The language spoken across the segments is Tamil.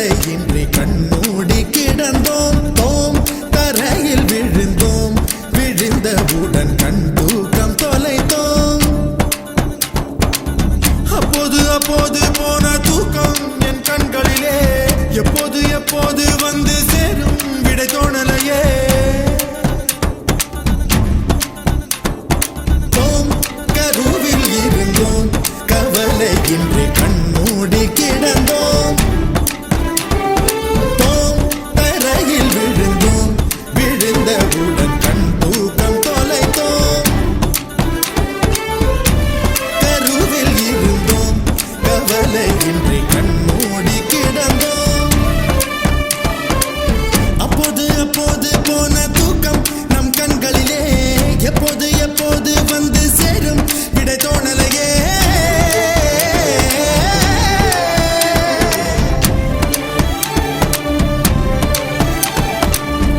கவலையின்றி கண்ணூடி கிடந்தோம். தோம் தரையில் விழுந்தோம். விழுந்தவுடன் கண் தூக்கம் தொலைத்தோம். அப்போது அப்போது போன தூக்கம் என் கண்களிலே. எப்போது எப்போது வந்து சேரும் விடை தோணலையே. கருவில் இருந்தோம். கவலையின்றி கண் கவலையின்றி கண்மூடி கிடந்தோம். அப்போது அப்போது போன தூக்கம் நம் கண்களிலே எப்போது எப்போது வந்து சேரும்? விடை தோணலையே.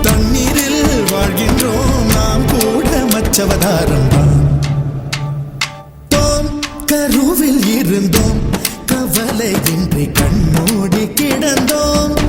தண்ணீரில் வாழ்கின்றோம் நாம் கூட மச்சவதாரம் தான். தோம் கருவில் இருந்தோம். கவலையின்றி கண்மூடி கிடந்தோம்.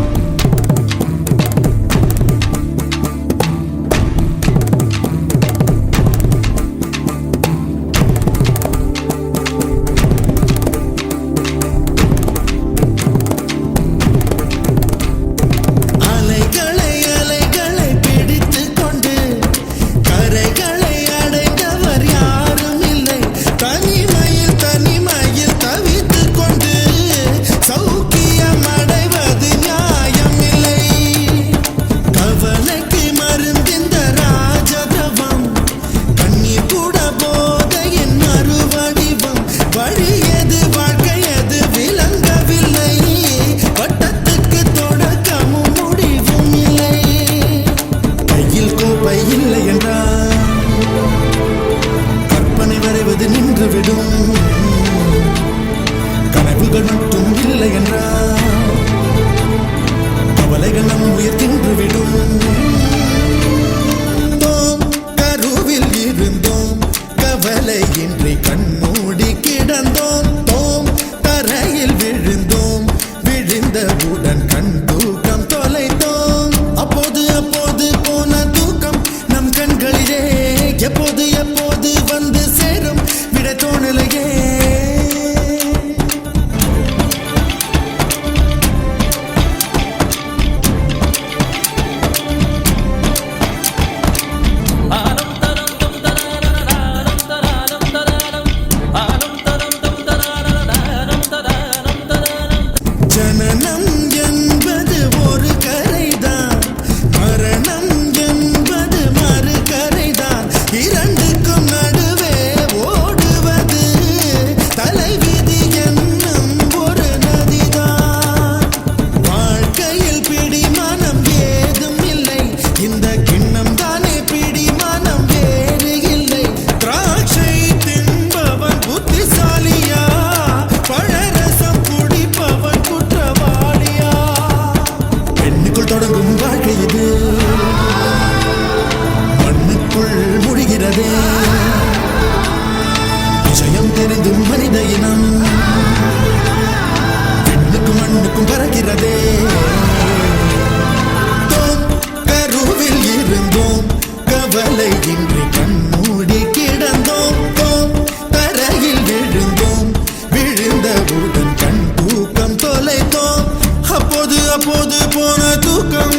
உயிர் தின்றுவிடும் தோம் கருவில் இருந்தோம் கவலையின்றி கண்மூடி கிடந்தோம். தோம் தரையில் விழுந்தோம் விழுந்தவுடன் விஷயம் மனித இனம். பெண்ணுக்கும் மண்ணுக்கும் பறக்கிறதே. கருவில் இருந்தோம். கவலை இன்றி கண்மூடி கிடந்தோம். தோம் தரையில் விழுந்தோம். விழுந்தவுடன் கண் தூக்கம் தொலைத்தோம். அப்போது அப்போது போன தூக்கம்